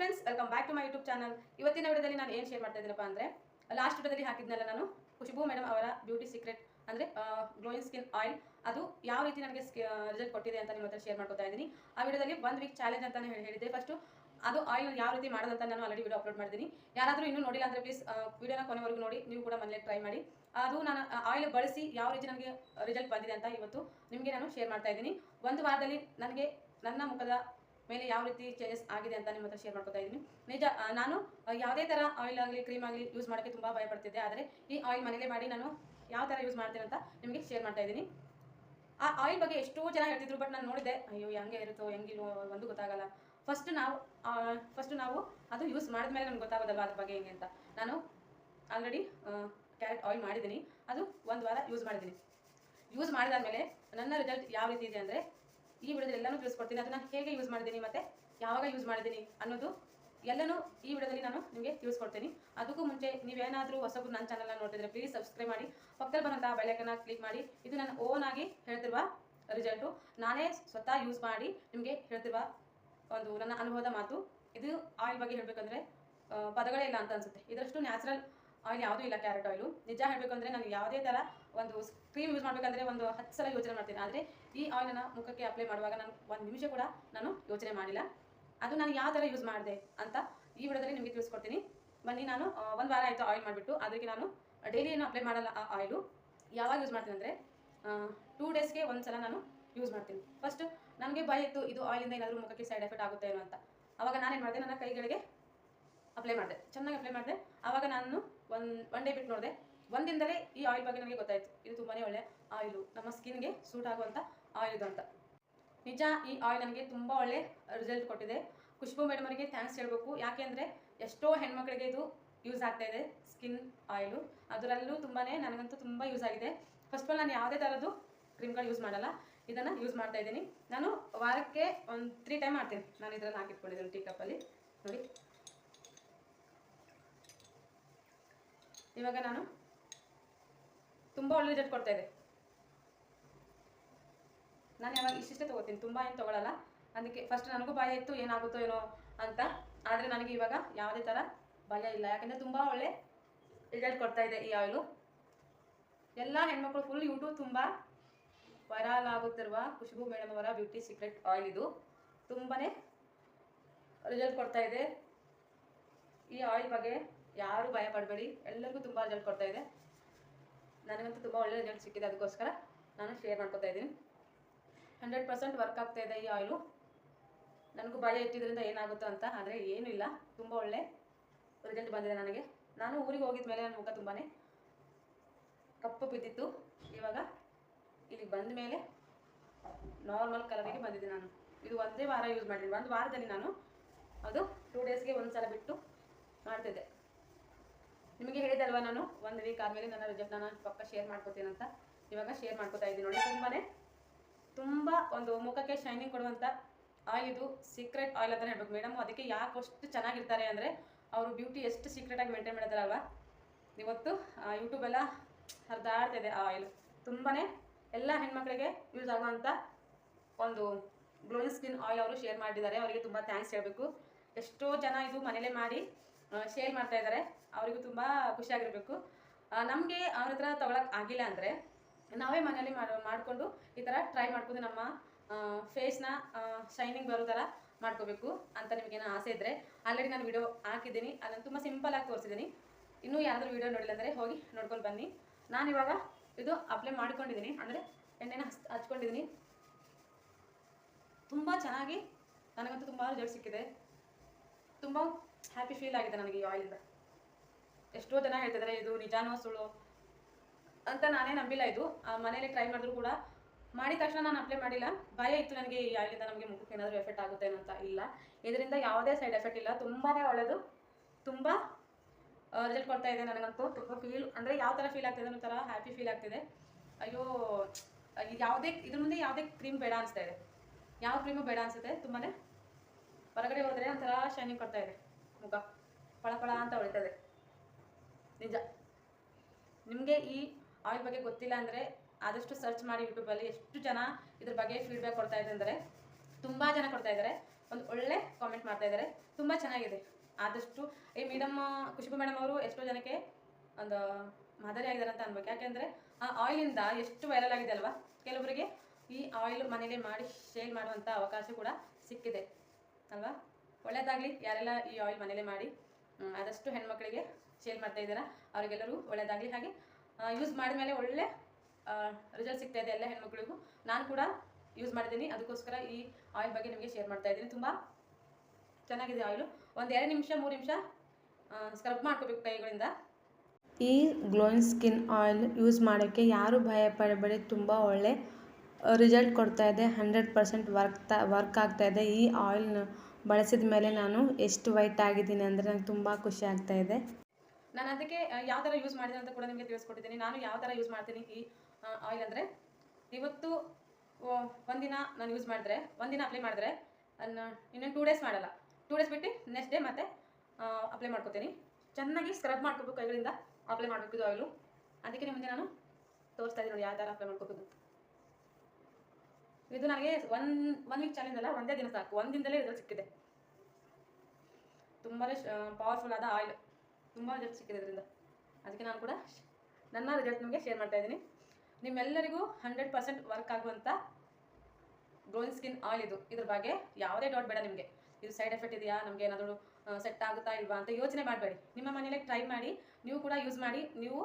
Friends welcome back to my YouTube channel ಇವತ್ತಿನ ವಿಡಿಯೋದಲ್ಲಿ ನಾನು ಏನು ಶೇರ್ ಮಾಡ್ತಾ ಇದ್ದೀನಪ್ಪ ಅಂದರೆ ಲಾಸ್ಟ್ ವಿಡಿಯೋದಲ್ಲಿ ಹಾಕಿದ್ನಲ್ಲ ನಾನು, ಖುಷ್ಬು ಮೇಡಮ್ ಅವರ ಬ್ಯೂಟಿ ಸೀಕ್ರೆಟ್ ಅಂದರೆ ಗ್ಲೋಯಿಂಗ್ ಸ್ಕಿನ್ ಆಯಿಲ್ ಅದು ಯಾವ ರೀತಿ ನನಗೆ ರಿಸಲ್ಟ್ ಕೊಟ್ಟಿದೆ ಅಂತ ನಿಮ್ಮ ಹತ್ರ ಶೇರ್ ಮಾಡ್ಕೊತಾ ಇದ್ದೀನಿ. ಆ ವಿಡಿಯೋದಲ್ಲಿ ಒಂದು ವೀಕ್ ಚಾಲೆಂಜ್ ಅಂತ ಹೇಳಿದ್ದೆ. ಫಸ್ಟು ಅದು ಆಯಿಲ್ ಯಾವ ರೀತಿ ಮಾಡೋದಂತ ನಾನು ಆಲ್ರೆಡಿ ವಿಡಿಯೋ ಅಪ್ಲೋಡ್ ಮಾಡಿದ್ದೀನಿ. ಯಾರಾದರೂ ಇನ್ನೂ ನೋಡಿಲ್ಲ ಅಂದರೆ ಪ್ಲೀಸ್ ವಿಡಿಯೋನ ಕೊನೆವರೆಗೂ ನೋಡಿ, ನೀವು ಕೂಡ ಮನೇಲಿ ಟ್ರೈ ಮಾಡಿ. ಅದು ನಾನು ಆಯಿಲ್ ಬಳಸಿ ಯಾವ ರೀತಿ ನನಗೆ ರಿಸಲ್ಟ್ ಬಂದಿದೆ ಅಂತ ಇವತ್ತು ನಿಮಗೆ ನಾನು ಶೇರ್ ಮಾಡ್ತಾ ಇದ್ದೀನಿ. ಒಂದು ವಾರದಲ್ಲಿ ನನಗೆ, ನನ್ನ ಮುಖದ ಮೇಲೆ ಯಾವ ರೀತಿ ಚೇಂಜಸ್ ಆಗಿದೆ ಅಂತ ನಿಮ್ಮ ಹತ್ರ ಶೇರ್ ಮಾಡ್ಕೊತಾ ಇದ್ದೀನಿ. ನಿಜ ನಾನು ಯಾವುದೇ ಥರ ಆಯಿಲ್ ಆಗಲಿ ಕ್ರೀಮ್ ಆಗಲಿ ಯೂಸ್ ಮಾಡೋಕ್ಕೆ ತುಂಬ ಭಯಪಡ್ತಿದ್ದೆ. ಆದರೆ ಈ ಆಯಿಲ್ ಮನೆಯಲ್ಲೇ ಮಾಡಿ ನಾನು ಯಾವ ಥರ ಯೂಸ್ ಮಾಡ್ತೀನಿ ಅಂತ ನಿಮಗೆ ಶೇರ್ ಮಾಡ್ತಾ ಇದ್ದೀನಿ. ಆ ಆಯಿಲ್ ಬಗ್ಗೆ ಎಷ್ಟೋ ಜನ ಹೇಳ್ತಿದ್ರು ಬಟ್ ನಾನು ನೋಡಿದೆ ಅಯ್ಯೋ, ಹೆಂಗೆ ಇರುತ್ತೋ, ಹೆಂಗಿಲ್ವೋ ಒಂದು ಗೊತ್ತಾಗಲ್ಲ. ಫಸ್ಟ್ ನಾವು ಫಸ್ಟ್ ನಾವು ಅದು ಯೂಸ್ ಮಾಡಿದ್ಮೇಲೆ ನನಗೆ ಗೊತ್ತಾಗೋದಲ್ವ ಅದ್ರ ಬಗ್ಗೆ ಹೆಂಗೆ ಅಂತ. ನಾನು ಆಲ್ರೆಡಿ ಕ್ಯಾರೆಟ್ ಆಯಿಲ್ ಮಾಡಿದ್ದೀನಿ. ಅದು ಒಂದು ವಾರ ಯೂಸ್ ಮಾಡಿದ್ದೀನಿ. ಯೂಸ್ ಮಾಡಿದಾದ್ಮೇಲೆ ನನ್ನ ರಿಸಲ್ಟ್ ಯಾವ ರೀತಿ ಇದೆ ಅಂದರೆ ಈ ವಿಡಿಯೋದಲ್ಲಿ ಎಲ್ಲನೂ ತಿಳಿಸ್ಕೊಡ್ತೀನಿ. ಅದನ್ನು ಹೇಗೆ ಯೂಸ್ ಮಾಡಿದ್ದೀನಿ ಮತ್ತು ಯಾವಾಗ ಯೂಸ್ ಮಾಡಿದ್ದೀನಿ ಅನ್ನೋದು ಎಲ್ಲನೂ ಈ ವಿಡಿಯೋದಲ್ಲಿ ನಾನು ನಿಮಗೆ ತಿಳಿಸ್ಕೊಡ್ತೀನಿ. ಅದಕ್ಕೂ ಮುಂಚೆ ನೀವೇನಾದರೂ ಹೊಸಬ್ರು ನನ್ನ ಚಾನಲ್ನ ನೋಡ್ತಿದ್ರೆ ಪ್ಲೀಸ್ ಸಬ್ಸ್ಕ್ರೈಬ್ ಮಾಡಿ. ಪಕ್ಕದಲ್ಲಿ ಬಂದಂತಹ ಬೆಳಕನ್ನು ಕ್ಲಿಕ್ ಮಾಡಿ. ಇದು ನನ್ನ ಓನ್ ಆಗಿ ಹೇಳ್ತಿರುವ ರಿಸಲ್ಟು ನಾನೇ ಸ್ವತಃ ಯೂಸ್ ಮಾಡಿ ನಿಮಗೆ ಹೇಳ್ತಿರುವ ಒಂದು ನನ್ನ ಅನುಭವದ ಮಾತು. ಇದು ಆಯಿಲ್ ಬಗ್ಗೆ ಹೇಳಬೇಕಂದ್ರೆ ಪದಗಳೇ ಇಲ್ಲ ಅಂತ ಅನ್ಸುತ್ತೆ. ಇದರಷ್ಟು ನ್ಯಾಚುರಲ್ ಆಯಿಲ್ ಯಾವುದೂ ಇಲ್ಲ ಕ್ಯಾರೆಟ್ ಆಯಿಲು ನಿಜ ಹೇಳಬೇಕು ಅಂದರೆ ನಾನು ಯಾವುದೇ ಥರ ಒಂದು ಕ್ರೀಮ್ ಯೂಸ್ ಮಾಡಬೇಕಂದ್ರೆ ಒಂದು ಹತ್ತು ಸಲ ಯೋಚನೆ ಮಾಡ್ತೀನಿ. ಆದರೆ ಈ ಆಯಿಲನ್ನು ಮುಖಕ್ಕೆ ಅಪ್ಲೈ ಮಾಡುವಾಗ ನಾನು ಒಂದು ನಿಮಿಷ ಕೂಡ ನಾನು ಯೋಚನೆ ಮಾಡಿಲ್ಲ. ಅದು ನಾನು ಯಾವ ಥರ ಯೂಸ್ ಮಾಡಿದೆ ಅಂತ ಈ ವಿಡಿಯೋದಲ್ಲಿ ನಿಮಗೆ ತಿಳಿಸ್ಕೊಡ್ತೀನಿ. ಬನ್ನಿ ನಾನು ಒಂದು ವಾರ ಆಯಿತು ಆಯಿಲ್ ಮಾಡಿಬಿಟ್ಟು ಅದಕ್ಕೆ ನಾನು ಡೈಲಿ ಏನು ಅಪ್ಲೈ ಮಾಡಲ್ಲ ಆ ಆಯಿಲು ಯಾವಾಗ ಯೂಸ್ ಮಾಡ್ತೀನಿ ಅಂದರೆ ಟೂ ಡೇಸ್ಗೆ ಒಂದು ಸಲ ನಾನು ಯೂಸ್ ಮಾಡ್ತೀನಿ. ಫಸ್ಟ್ ನನಗೆ ಭಯ ಇತ್ತು, ಇದು ಆಯಿಲಿಂದ ಏನಾದರೂ ಮುಖಕ್ಕೆ ಸೈಡ್ ಎಫೆಕ್ಟ್ ಆಗುತ್ತೆ ಏನೋ ಅಂತ. ಆವಾಗ ನಾನೇನು ಮಾಡಿದೆ, ನನ್ನ ಕೈಗಳಿಗೆ ಅಪ್ಲೈ ಮಾಡಿದೆ. ಚೆನ್ನಾಗಿ ಅಪ್ಲೈ ಮಾಡಿದೆ. ಆವಾಗ ನಾನು ಒನ್ ಒನ್ ಡೇ ಬಿಟ್ಟು ನೋಡಿದೆ. ಒಂದಿಂದಲೇ ಈ ಆಯಿಲ್ ಬಗ್ಗೆ ನನಗೆ ಗೊತ್ತಾಯಿತು. ಇದು ತುಂಬಾ ಒಳ್ಳೆ ಆಯಿಲು ನಮ್ಮ ಸ್ಕಿನ್ಗೆ ಸೂಟ್ ಆಗುವಂಥ ಆಯಿಲ್ ಅಂತ. ನಿಜ, ಈ ಆಯಿಲ್ ನನಗೆ ತುಂಬ ಒಳ್ಳೆ ರಿಸಲ್ಟ್ ಕೊಟ್ಟಿದೆ. ಖುಷ್ಬು ಮೇಡಮ್ ಅವರಿಗೆ ಥ್ಯಾಂಕ್ಸ್ ಹೇಳಬೇಕು. ಯಾಕೆಂದರೆ ಎಷ್ಟೋ ಹೆಣ್ಮಕ್ಳಿಗೆ ಇದು ಯೂಸ್ ಆಗ್ತಾ ಇದೆ ಸ್ಕಿನ್ ಆಯಿಲು ಅದರಲ್ಲೂ ತುಂಬಾ ನನಗಂತೂ ತುಂಬ ಯೂಸ್ ಆಗಿದೆ. ಫಸ್ಟ್ ಆಫ್ ಆಲ್ ನಾನು ಯಾವುದೇ ಥರದ್ದು ಕ್ರೀಮ್ಗಳು ಯೂಸ್ ಮಾಡಲ್ಲ. ಇದನ್ನು ಯೂಸ್ ಮಾಡ್ತಾ ಇದ್ದೀನಿ. ನಾನು ವಾರಕ್ಕೆ ಒಂದು ತ್ರೀ ಟೈಮ್ ಮಾಡ್ತೀನಿ. ನಾನು ಇದರಲ್ಲಿ ಹಾಕಿಟ್ಕೊಂಡಿದ್ದೀನಿ ಟೀ ಕಪ್ಪಲ್ಲಿ ನೋಡಿ. ಇವಾಗ ನಾನು ತುಂಬ ಒಳ್ಳೆ ರಿಸಲ್ಟ್ ಕೊಡ್ತಾ ಇದೆ. ನಾನು ಯಾವಾಗ ಇಷ್ಟಿಷ್ಟೇ ತೊಗೋತೀನಿ? ತುಂಬ ಏನು ತೊಗೊಳಲ್ಲ. ಅದಕ್ಕೆ ಫಸ್ಟ್ ನನಗೂ ಭಯ ಇತ್ತು, ಏನಾಗುತ್ತೋ ಏನೋ ಅಂತ. ಆದರೆ ನನಗೆ ಇವಾಗ ಯಾವುದೇ ಥರ ಭಯ ಇಲ್ಲ. ಯಾಕಂದರೆ ತುಂಬ ಒಳ್ಳೆ ರಿಸಲ್ಟ್ ಕೊಡ್ತಾ ಇದೆ ಈ ಆಯಿಲು ಎಲ್ಲ ಹೆಣ್ಮಕ್ಳು ಫುಲ್ ಯೂಟ್ಯೂಬ್ ತುಂಬ ವೈರಲ್ ಆಗುತ್ತಿರುವ ಖುಷ್ಬು ಮೇಡಮ್ ಅವರ ಬ್ಯೂಟಿ ಸೀಕ್ರೆಟ್ ಆಯಿಲ್ ಇದು. ತುಂಬಾ ರಿಸಲ್ಟ್ ಕೊಡ್ತಾ ಇದೆ. ಈ ಆಯಿಲ್ ಬಗ್ಗೆ ಯಾರು ಭಯ ಪಡಬೇಡಿ. ಎಲ್ಲರಿಗೂ ತುಂಬ ರಿಸಲ್ಟ್ ಕೊಡ್ತಾ ಇದೆ. ನನಗಂತೂ ತುಂಬ ಒಳ್ಳೆ ರಿಸಲ್ಟ್ ಸಿಕ್ಕಿದೆ ಅದಕ್ಕೋಸ್ಕರ ನಾನು ಶೇರ್ ಮಾಡ್ಕೊತಾ ಇದ್ದೀನಿ. ಹಂಡ್ರೆಡ್ ಪರ್ಸೆಂಟ್ ವರ್ಕ್ ಆಗ್ತಾ ಇದೆ ಈ ಆಯಿಲು ನನಗೂ ಭಯ ಇಟ್ಟಿದ್ರಿಂದ ಏನಾಗುತ್ತೋ ಅಂತ, ಆದರೆ ಏನೂ ಇಲ್ಲ. ತುಂಬ ಒಳ್ಳೆ ರಿಸಲ್ಟ್ ಬಂದಿದೆ ನನಗೆ. ನಾನು ಊರಿಗೆ ಹೋಗಿದ ಮೇಲೆ ನನ್ನ ಮುಖ ತುಂಬಾ ಕಪ್ಪು ಬಿದ್ದಿತ್ತು. ಇವಾಗ ಇಲ್ಲಿಗೆ ಬಂದ ಮೇಲೆ ನಾರ್ಮಲ್ ಕಲರಿಗೆ ಬಂದಿದ್ದೆ ನಾನು. ಇದು ಒಂದೇ ವಾರ ಯೂಸ್ ಮಾಡಿದ್ದೀನಿ ಒಂದು ವಾರದಲ್ಲಿ ನಾನು ಅದು ಟೂ ಡೇಸ್ಗೆ ಒಂದು ಸಲ ಬಿಟ್ಟು ಮಾಡ್ತಿದ್ದೆ. ನಿಮಗೆ ಹೇಳಿದಲ್ವಾ ನಾನು? ಒಂದು ವೀಕ್ ಆದಮೇಲೆ ನನ್ನ ರಿಸಲ್ಟ್ ನಾನು ಪಕ್ಕ ಶೇರ್ ಮಾಡ್ಕೋತೀನಂತ ಇವಾಗ ಶೇರ್ ಮಾಡ್ಕೋತಾ ಇದ್ದೀನಿ ನೋಡಿ ತುಂಬಾ ತುಂಬ ಒಂದು ಮುಖಕ್ಕೆ ಶೈನಿಂಗ್ ಕೊಡುವಂಥ ಆಯಿಲ್ ಇದು ಸೀಕ್ರೆಟ್ ಆಯಿಲ್ ಅಂತ ಹೇಳ್ಬೇಕು. ಮೇಡಮ್ ಅದಕ್ಕೆ ಯಾಕೆ ಅಷ್ಟು ಚೆನ್ನಾಗಿರ್ತಾರೆ ಅಂದರೆ ಅವರು ಬ್ಯೂಟಿ ಎಷ್ಟು ಸೀಕ್ರೆಟಾಗಿ ಮೇಂಟೈನ್ ಮಾಡಿದಾರಲ್ವ ಇವತ್ತು ಯೂಟ್ಯೂಬೆಲ್ಲ ಹರಿದಾಡ್ತಿದೆ ಆ ಆಯಿಲ್ ತುಂಬಾ ಎಲ್ಲ ಹೆಣ್ಮಕ್ಳಿಗೆ ಯೂಸ್ ಆಗುವಂಥ ಒಂದು ಗ್ಲೋಯಿಂಗ್ ಸ್ಕಿನ್ ಆಯಿಲ್ ಅವರು ಶೇರ್ ಮಾಡಿದ್ದಾರೆ. ಅವರಿಗೆ ತುಂಬ ಥ್ಯಾಂಕ್ಸ್ ಹೇಳಬೇಕು. ಎಷ್ಟೋ ಜನ ಇದು ಮನೇಲೇ ಮಾಡಿ ಶೇರ್ ಮಾಡ್ತಾ ಇದ್ದಾರೆ ಅವರಿಗೂ ತುಂಬ ಖುಷಿಯಾಗಿರಬೇಕು ನಮಗೆ ಅವ್ರ ಹತ್ರ ತೊಗೊಳಕ್ಕೆ ಆಗಿಲ್ಲ ಅಂದರೆ ನಾವೇ ಮನೇಲಿ ಮಾಡ್ಕೊಂಡು ಈ ಥರ ಟ್ರೈ ಮಾಡ್ಕೊಂಡು ನಮ್ಮ ಫೇಸ್ನ ಶೈನಿಂಗ್ ಬರೋ ಥರ ಮಾಡ್ಕೋಬೇಕು ಅಂತ ನಿಮಗೇನೋ ಆಸೆ ಇದ್ದರೆ ಆಲ್ರೆಡಿ ನಾನು ವಿಡಿಯೋ ಹಾಕಿದ್ದೀನಿ. ಅದನ್ನು ತುಂಬ ಸಿಂಪಲಾಗಿ ತೋರಿಸಿದ್ದೀನಿ. ಇನ್ನೂ ಯಾರಾದರೂ ವಿಡಿಯೋ ನೋಡಿಲ್ಲ ಅಂದರೆ ಹೋಗಿ ನೋಡ್ಕೊಂಡು ಬನ್ನಿ. ನಾನು ಇವಾಗ ಇದು ಅಪ್ಲೈ ಮಾಡ್ಕೊಂಡಿದ್ದೀನಿ. ಅಂದರೆ ಎಣ್ಣೆನ ಹಚ್ ಹಚ್ಕೊಂಡಿದ್ದೀನಿ. ತುಂಬ ಚೆನ್ನಾಗಿ, ನನಗಂತೂ ತುಂಬ ರಿಸಲ್ಟ್ ಸಿಕ್ಕಿದೆ. ತುಂಬ ಹ್ಯಾಪಿ ಫೀಲ್ ಆಗಿದೆ ನನಗೆ ಈ ಆಯಿಲಿಂದ ಎಷ್ಟೋ ಜನ ಹೇಳ್ತಿದ್ದಾರೆ ಇದು ನಿಜಾನೋ ಸುಳ್ಳು ಅಂತ ನಾನೇ ನಂಬಿಲ್ಲ ಇದು. ಮನೇಲಿ ಟ್ರೈ ಮಾಡಿದ್ರು ಕೂಡ ಮಾಡಿದ ತಕ್ಷಣ ನಾನು ಅಪ್ಲೈ ಮಾಡಿಲ್ಲ. ಭಯ ಇತ್ತು ನನಗೆ ಈ ಆಯಿಲಿಂದ ನಮಗೆ ಮುಖಕ್ಕೆ ಏನಾದರೂ ಎಫೆಕ್ಟ್ ಆಗುತ್ತೆ ಅಂತ ಇಲ್ಲ. ಇದರಿಂದ ಯಾವುದೇ ಸೈಡ್ ಎಫೆಕ್ಟ್ ಇಲ್ಲ. ತುಂಬಾ ಒಳ್ಳೆಯದು ತುಂಬ ರಿಸಲ್ಟ್ ಕೊಡ್ತಾ ಇದೆ ನನಗಂತೂ. ತುಂಬ ಫೀಲ್ ಅಂದರೆ ಯಾವ ಥರ ಫೀಲ್ ಆಗ್ತಿದೆ ಅನ್ನೋ ಥರ ಹ್ಯಾಪಿ ಫೀಲ್ ಆಗ್ತಿದೆ. ಅಯ್ಯೋ ಯಾವುದೇ, ಇದ್ರ ಮುಂದೆ ಯಾವುದೇ ಕ್ರೀಮ್ ಬೇಡ ಅನಿಸ್ತಾ ಇದೆ. ಯಾವ ಕ್ರೀಮು ಬೇಡ ಅನಿಸುತ್ತೆ? ತುಂಬಾ ಹೊರಗಡೆ ಹೋದರೆ ಒಂಥರ ಶೈನಿಂಗ್ ಕೊಡ್ತಾ ಇದೆ. ಮುಖ. ಫಳ ಫಳ ಅಂತ ಹೊಳಿತದೆ. ನಿಜ. ನಿಮಗೆ ಈ ಆಯಿಲ್ ಬಗ್ಗೆ ಗೊತ್ತಿಲ್ಲ ಅಂದರೆ ಆದಷ್ಟು ಸರ್ಚ್ ಮಾಡಿ ಯೂಟ್ಯೂಬಲ್ಲಿ ಎಷ್ಟು ಜನ ಇದ್ರ ಬಗ್ಗೆ ಫೀಡ್ಬ್ಯಾಕ್ ಕೊಡ್ತಾ ಅಂದರೆ ತುಂಬ ಜನ ಕೊಡ್ತಾ ಇದ್ದಾರೆ. ಒಂದು ಒಳ್ಳೆ ಕಾಮೆಂಟ್ ಮಾಡ್ತಾ ಇದ್ದಾರೆ. ತುಂಬ ಚೆನ್ನಾಗಿದೆ. ಆದಷ್ಟು ಈ ಮೇಡಮ್ ಖುಷಿಬು ಮೇಡಮ್ ಅವರು ಎಷ್ಟೋ ಜನಕ್ಕೆ ಒಂದು ಮಾದರಿ ಆಗಿದ್ದಾರೆ ಅಂತ ಅನ್ಬೇಕು. ಯಾಕೆಂದರೆ ಆ ಆಯಿಲಿಂದ ಎಷ್ಟು ವೈರಲ್ ಆಗಿದೆ ಅಲ್ವಾ? ಕೆಲವರಿಗೆ ಈ ಆಯಿಲ್ ಮನೇಲಿ ಮಾಡಿ ಶೇಲ್ ಮಾಡುವಂಥ ಅವಕಾಶ ಕೂಡ ಸಿಕ್ಕಿದೆ. ಅಲ್ವಾ? ಒಳ್ಳೇದಾಗಲಿ. ಯಾರೆಲ್ಲ ಈ ಆಯಿಲ್ ಮನೇಲೆ ಮಾಡಿ ಆದಷ್ಟು ಹೆಣ್ಮಕ್ಳಿಗೆ ಶೇರ್ ಮಾಡ್ತಾ ಇದ್ದೀರಾ, ಅವರಿಗೆಲ್ಲರೂ ಒಳ್ಳೆಯದಾಗಲಿ ಹಾಗೆ ಯೂಸ್ ಮಾಡಿದ್ಮೇಲೆ ಒಳ್ಳೆ ರಿಸಲ್ಟ್ ಸಿಗ್ತಾ ಇದೆ ಎಲ್ಲ ಹೆಣ್ಮಕ್ಳಿಗೂ. ನಾನು ಕೂಡ ಯೂಸ್ ಮಾಡಿದ್ದೀನಿ. ಅದಕ್ಕೋಸ್ಕರ ಈ ಆಯಿಲ್ ಬಗ್ಗೆ ನಿಮಗೆ ಶೇರ್ ಮಾಡ್ತಾ ಇದ್ದೀನಿ. ತುಂಬ ಚೆನ್ನಾಗಿದೆ ಆಯಿಲು ಒಂದು ಎರಡು ನಿಮಿಷ, ಮೂರು ನಿಮಿಷ ಸ್ಕ್ರಬ್ ಮಾಡ್ಕೋಬೇಕು ಕೈಗಳಿಂದ. ಈ ಗ್ಲೋಯಿಂಗ್ ಸ್ಕಿನ್ ಆಯಿಲ್ ಯೂಸ್ ಮಾಡೋಕ್ಕೆ ಯಾರು ಭಯ ಪಡಬೇಡಿ. ತುಂಬ ಒಳ್ಳೆ ರಿಸಲ್ಟ್ ಕೊಡ್ತಾ ಇದೆ. ಹಂಡ್ರೆಡ್ ಪರ್ಸೆಂಟ್ ವರ್ಕ್ ವರ್ಕ್ ಆಗ್ತಾ ಇದೆ ಈ ಆಯಿಲ್ನ ಬಳಸಿದ ಮೇಲೆ ನಾನು ಎಷ್ಟು ವೈಟ್ ಆಗಿದ್ದೀನಿ ಅಂದರೆ ನಂಗೆ ತುಂಬ ಖುಷಿ ಆಗ್ತಾ ಇದೆ. ನಾನು ಅದಕ್ಕೆ ಯಾವ ಥರ ಯೂಸ್ ಮಾಡಿದೆ ಅಂತ ಕೂಡ ನಿಮಗೆ ತಿಳಿಸ್ಕೊಟ್ಟಿದ್ದೀನಿ. ನಾನು ಯಾವ ಥರ ಯೂಸ್ ಮಾಡ್ತೀನಿ ಈ ಆಯಿಲ್ ಅಂದರೆ, ಇವತ್ತು ಒಂದಿನ ನಾನು ಯೂಸ್ ಮಾಡಿದ್ರೆ, ಒಂದಿನ ಅಪ್ಲೈ ಮಾಡಿದ್ರೆ ಇನ್ನೊಂದು ಟೂ ಡೇಸ್ ಮಾಡಲ್ಲ. ಟೂ ಡೇಸ್ ಬಿಟ್ಟು ನೆಕ್ಸ್ಟ್ ಡೇ ಮತ್ತೆ ಅಪ್ಲೈ ಮಾಡ್ಕೊತೀನಿ. ಚೆನ್ನಾಗಿ ಸ್ಕ್ರಬ್ ಮಾಡ್ಕೋಬೇಕು ಕೈಗಳಿಂದ ಅಪ್ಲೈ ಮಾಡಬೇಕು ಆಯಿಲು ಅದಕ್ಕೆ ನಿಮಗೆ ನಾನು ತೋರಿಸ್ತಾ ಇದ್ದೀನಿ ನೋಡಿ ಯಾವ ಥರ ಅಪ್ಲೈ ಮಾಡ್ಕೋಬೇಕು ಇದು ನನಗೆ ಒನ್ ಒನ್ ವೀಕ್ ಚಾಲೆಂಜ್ ಅಲ್ಲ, ಒಂದೇ ದಿನ ಸಾಕು. ಒಂದು ದಿನದಲ್ಲೇ ರಿಸಲ್ಟ್ ಸಿಕ್ಕಿದೆ ತುಂಬಾ ಪವರ್ಫುಲ್ ಆದ ಆಯಿಲ್ ತುಂಬ ರಿಸಲ್ಟ್ ಸಿಕ್ಕಿದೆ ಇದರಿಂದ. ಅದಕ್ಕೆ ನಾನು ಕೂಡ ನನ್ನ ರಿಸಲ್ಟ್ ನಿಮಗೆ ಶೇರ್ ಮಾಡ್ತಾ ಇದ್ದೀನಿ. ನಿಮ್ಮೆಲ್ಲರಿಗೂ ಹಂಡ್ರೆಡ್ ಪರ್ಸೆಂಟ್ ವರ್ಕ್ ಆಗುವಂಥ ಗ್ಲೋಯಿಂಗ್ ಸ್ಕಿನ್ ಆಯಿಲ್ ಇದು. ಇದ್ರ ಬಗ್ಗೆ ಯಾವುದೇ ಡೌಟ್ ಬೇಡ ನಿಮಗೆ. ಇದು ಸೈಡ್ ಎಫೆಕ್ಟ್ ಇದೆಯಾ? ನಮಗೆ ಏನಾದರೂ ಸೆಟ್ ಆಗುತ್ತಾ ಇಲ್ವಾ ಅಂತ ಯೋಚನೆ ಮಾಡಬೇಡಿ. ನಿಮ್ಮ ಮನೇಲೆ ಟ್ರೈ ಮಾಡಿ, ನೀವು ಕೂಡ ಯೂಸ್ ಮಾಡಿ, ನೀವು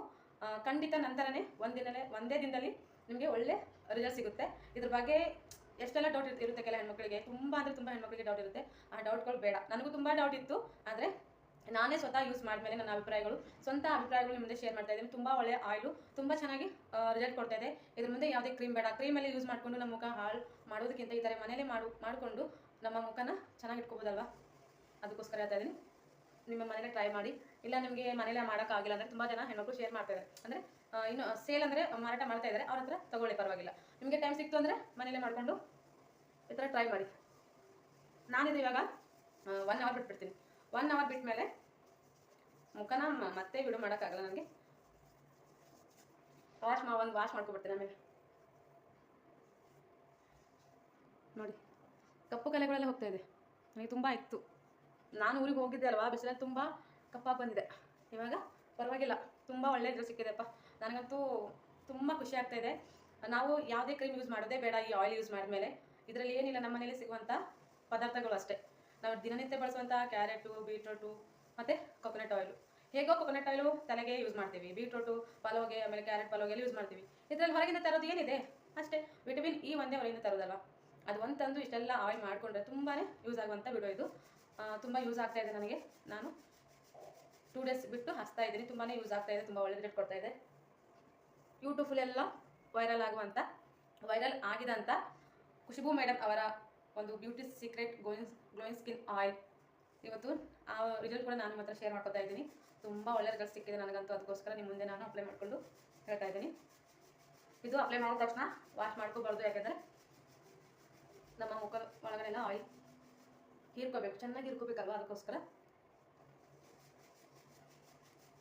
ಖಂಡಿತ ನಂತರನೇ ಒಂದಿನಲ್ಲೇ, ಒಂದೇ ದಿನದಲ್ಲಿ ನಿಮಗೆ ಒಳ್ಳೆ ರಿಸಲ್ಟ್ ಸಿಗುತ್ತೆ. ಇದ್ರ ಬಗ್ಗೆ ಎಷ್ಟೆಲ್ಲ ಡೌಟ್ ಇರುತ್ತೆ ಕೆಲ ಹೆಣ್ಮಕ್ಳಿಗೆ, ತುಂಬ ಅಂದರೆ ತುಂಬ ಹೆಣ್ಮಕ್ಳಿಗೆ ಡೌಟ್ ಇರುತ್ತೆ. ಆ ಡೌಟ್ಗಳು ಬೇಡ. ನನಗೂ ತುಂಬ ಡೌಟ್ ಇತ್ತು. ಆದರೆ ನಾನೇ ಸ್ವತಃ ಯೂಸ್ ಮಾಡಿದ್ಮೇಲೆ ನನ್ನ ಅಭಿಪ್ರಾಯಗಳು, ಸ್ವಂತ ಅಭಿಪ್ರಾಯಗಳು ನಿಮ್ಮ ಮುಂದೆ ಶೇರ್ ಮಾಡ್ತಾ ಇದ್ದೀನಿ. ತುಂಬ ಒಳ್ಳೆಯ ಆಯಿಲು ತುಂಬ ಚೆನ್ನಾಗಿ ರಿಸಲ್ಟ್ ಕೊಡ್ತಾ ಇದೆ. ಇದ್ರ ಮುಂದೆ ಯಾವುದೇ ಕ್ರೀಮ್ ಬೇಡ. ಕ್ರೀಮಲ್ಲಿ ಯೂಸ್ ಮಾಡಿಕೊಂಡು ನಮ್ಮ ಮುಖ ಹಾಳು ಮಾಡೋದಕ್ಕಿಂತ ಈ ಥರ ಮನೇಲೆ ಮಾಡು, ಮಾಡಿಕೊಂಡು ನಮ್ಮ ಮುಖನ ಚೆನ್ನಾಗಿ ಇಟ್ಕೋಬೋದಲ್ವಾ? ಅದಕ್ಕೋಸ್ಕರ ಹೇಳ್ತಾ ಇದ್ದೀನಿ. ನಿಮ್ಮ ಮನೇಲೆ ಟ್ರೈ ಮಾಡಿ. ಇಲ್ಲ ನಿಮಗೆ ಮನೇಲೆ ಮಾಡೋಕ್ಕಾಗಿಲ್ಲ ಅಂದರೆ ತುಂಬ ಜನ ಹೆಣ್ಮಕ್ಳು ಶೇರ್ ಮಾಡ್ತಾರೆ. ಅಂದರೆ ಇನ್ನು ಸೇಲ್ ಅಂದರೆ ಮಾರಾಟ ಮಾಡ್ತಾ ಇದ್ದಾರೆ. ಅವ್ರ ಹತ್ರ ತೊಗೊಳ್ಳಿ, ಪರವಾಗಿಲ್ಲ. ನಿಮಗೆ ಟೈಮ್ ಸಿಕ್ತು ಅಂದರೆ ಮನೇಲೆ ಮಾಡಿಕೊಂಡು ಈ ಥರ ಟ್ರೈ ಮಾಡಿ. ನಾನಿದು ಇವಾಗ ಒನ್ ಅವರ್ ಬಿಟ್ಬಿಡ್ತೀನಿ. ಒನ್ ಅವರ್ ಬಿಟ್ಟ ಮೇಲೆ ಮುಖನ ಮತ್ತೆ ಬಿಡು ಮಾಡೋಕ್ಕಾಗಲ್ಲ ನನಗೆ. ವಾಶ್ ಮಾ, ಒಂದು ವಾಶ್ ಮಾಡ್ಕೊಬಿಡ್ತೀನಿ ಆಮೇಲೆ. ನೋಡಿ, ಕಪ್ಪು ಕಲೆಗಳೆಲ್ಲ ಹೋಗ್ತಾ ಇದೆ. ನನಗೆ ತುಂಬ ಇತ್ತು. ನಾನು ಊರಿಗೆ ಹೋಗಿದ್ದೆ ಅಲ್ವಾ, ಬಿಸಿಲಲ್ಲಿ ತುಂಬ ಕಪ್ಪಾಗಿ ಬಂದಿದೆ. ಇವಾಗ ಪರವಾಗಿಲ್ಲ, ತುಂಬ ಒಳ್ಳೆ ಸಿಕ್ಕಿದೆಪ್ಪ. ನನಗಂತೂ ತುಂಬ ಖುಷಿ ಆಗ್ತಾ ಇದೆ. ನಾವು ಯಾವುದೇ ಕ್ರೀಮ್ ಯೂಸ್ ಮಾಡೋದೇ ಬೇಡ, ಈ ಆಯಿಲ್ ಯೂಸ್ ಮಾಡಿದ್ಮೇಲೆ. ಇದರಲ್ಲಿ ಏನಿಲ್ಲ, ನಮ್ಮ ಮನೇಲಿ ಸಿಗುವಂಥ ಪದಾರ್ಥಗಳು ಅಷ್ಟೇ. ನಾವು ದಿನನಿತ್ಯ ಬಳಸುವಂಥ ಕ್ಯಾರೆಟು, ಬೀಟ್ರೋಟು, ಮತ್ತು ಕೊಕೊನಟ್ ಆಯಿಲು ಹೇಗೋ ಕೊಕೊನಟ್ ಆಯಿಲು ತಲೆಗೆ ಯೂಸ್ ಮಾಡ್ತೀವಿ. ಬೀಟ್ರೋಟು ಪಲೋಗೆ ಆಮೇಲೆ ಕ್ಯಾರೆಟ್ ಪಲಾವ್ಗೆಲ್ಲ ಯೂಸ್ ಮಾಡ್ತೀವಿ. ಇದರಲ್ಲಿ ಹೊರಗಿಂದ ತರೋದು ಏನಿದೆ? ಅಷ್ಟೇ. ವಿಟಮಿನ್ ಇ ಒಂದೇ ಹೊರಗಿಂದ ತರೋದಲ್ವಾ? ಅದು ಒಂದು ತಂದು ಇಷ್ಟೆಲ್ಲ ಆಯಿಲ್ ಮಾಡಿಕೊಂಡ್ರೆ ತುಂಬಾ ಯೂಸ್ ಆಗುವಂಥ ವಿಡಿಯೋ ಇದು. ತುಂಬ ಯೂಸ್ ಆಗ್ತಾ ಇದೆ ನನಗೆ. ನಾನು ಟೂ ಡೇಸ್ ಬಿಟ್ಟು ಹಸ್ತಾ ಇದ್ದೀನಿ. ತುಂಬಾ ಯೂಸ್ ಆಗ್ತಾ ಇದೆ, ತುಂಬ ಒಳ್ಳೆ ರೇಟ್ ಕೊಡ್ತಾ ಇದೆ. ಯೂಟ್ಯೂಬಲ್ಲೆಲ್ಲ ವೈರಲ್ ಆಗುವಂಥ ವೈರಲ್ ಆಗಿದಂಥ ಖುಷಿಬು ಮೇಡಮ್ ಅವರ ಒಂದು beauty secret glowing glowing skin oil ಇವತ್ತು ಆ ರಿಸಲ್ಟ್ ಕೂಡ ನಾನು ಮಾತ್ರ ಶೇರ್ ಮಾಡ್ಕೊತಾ ಇದ್ದೀನಿ. ತುಂಬ ಒಳ್ಳೆ ರಿಸಲ್ಟ್ ಸಿಕ್ಕಿದೆ ನನಗಂತೂ. ಅದಕ್ಕೋಸ್ಕರ ನಿಮ್ಮ ಮುಂದೆ ನಾನು ಅಪ್ಲೈ ಮಾಡಿಕೊಂಡು ಹೇಳ್ತಾ ಇದ್ದೀನಿ. ಇದು ಅಪ್ಲೈ ಮಾಡಿದ ತಕ್ಷಣ ವಾಶ್ ಮಾಡ್ಕೋಬಾರ್ದು. ಯಾಕೆಂದರೆ ನಮ್ಮ ಮುಖ ಒಳಗಡೆಲ್ಲ ಆಯಿಲ್ ಹೀರ್ಕೋಬೇಕು. ಚೆನ್ನಾಗಿ ಹೀರ್ಕೋಬೇಕಲ್ವಾ? ಅದಕ್ಕೋಸ್ಕರ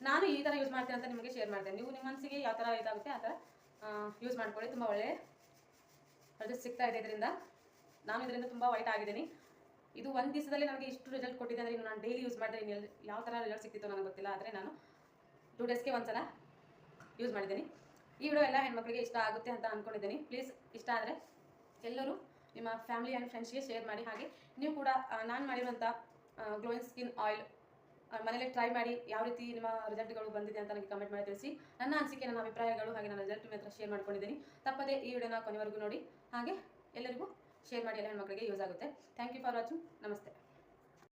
ನಾನು ಈ ಥರ ಯೂಸ್ ಮಾಡ್ತೀನಿ ಅಂತ ನಿಮಗೆ ಶೇರ್ ಮಾಡ್ತೇನೆ. ನೀವು ನಿಮ್ಮ ಮನಸ್ಸಿಗೆ ಯಾವ ಥರ ಇದಾಗುತ್ತೆ ಆ ಥರ ಯೂಸ್ ಮಾಡ್ಕೊಳ್ಳಿ. ತುಂಬ ಒಳ್ಳೆ ರಿಸಲ್ಟ್ ಸಿಗ್ತಾ ಇದೆ ಇದರಿಂದ. ನಾನು ಇದರಿಂದ ತುಂಬ ವೈಟ್ ಆಗಿದ್ದೀನಿ. ಇದು ಒಂದು ದಿವಸದಲ್ಲಿ ನನಗೆ ಇಷ್ಟು ರಿಸಲ್ಟ್ ಕೊಟ್ಟಿದೆ ಅಂದರೆ ಇನ್ನು ನಾನು ಡೈಲಿ ಯೂಸ್ ಮಾಡಿದ್ರೆ ಇನ್ನು ಯಾವ ಥರ ರಿಸಲ್ಟ್ ಸಿಕ್ತಿತ್ತು ನನಗೆ ಗೊತ್ತಿಲ್ಲ. ಆದರೆ ನಾನು ಟೂ ಡೇಸ್ಗೆ ಒಂದ್ಸಲ ಯೂಸ್ ಮಾಡಿದ್ದೀನಿ. ಈ ವಿಡಿಯೋ ಎಲ್ಲ ಹೆಣ್ಮಕ್ಳಿಗೆ ಇಷ್ಟ ಆಗುತ್ತೆ ಅಂತ ಅಂದ್ಕೊಂಡಿದ್ದೀನಿ ಪ್ಲೀಸ್ ಇಷ್ಟ ಆದರೆ ಎಲ್ಲರೂ ನಿಮ್ಮ ಫ್ಯಾಮಿಲಿ ಆ್ಯಂಡ್ ಫ್ರೆಂಡ್ಸ್ಗೆ ಶೇರ್ ಮಾಡಿ. ಹಾಗೆ ನೀವು ಕೂಡ ನಾನು ಮಾಡಿರುವಂಥ ಗ್ಲೋಯಿಂಗ್ ಸ್ಕಿನ್ ಆಯಿಲ್ ಮನೇಲಿ ಟ್ರೈ ಮಾಡಿ ಯಾವ ರೀತಿ ನಿಮ್ಮ ರಿಸಲ್ಟ್ಗಳು ಬಂದಿದೆ ಅಂತ ನನಗೆ ಕಮೆಂಟ್ ಮಾಡಿ ತಿಳಿಸಿ. ನನ್ನ ಅನಿಸಿಕೆ, ನನ್ನ ಅಭಿಪ್ರಾಯಗಳು ಹಾಗೆ ನನ್ನ ರಿಸಲ್ಟ್ ನಿಮ್ಮ ಹತ್ರ ಶೇರ್ ಮಾಡ್ಕೊಂಡಿದ್ದೀನಿ. ತಪ್ಪದೇ ಈ ವಿಡಿಯೋನ ಕೊನೆವರೆಗೂ ನೋಡಿ. ಹಾಗೆ ಎಲ್ಲರಿಗೂ ಶೇರ್ ಮಾಡಿ ಎಲ್ಲ ಹೆಣ್ಮಕ್ಳಿಗೆ ಯೂಸ್ ಆಗುತ್ತೆ. ಥ್ಯಾಂಕ್ ಯು ಫಾರ್ ವಾಚಿಂಗ್ ನಮಸ್ತೆ.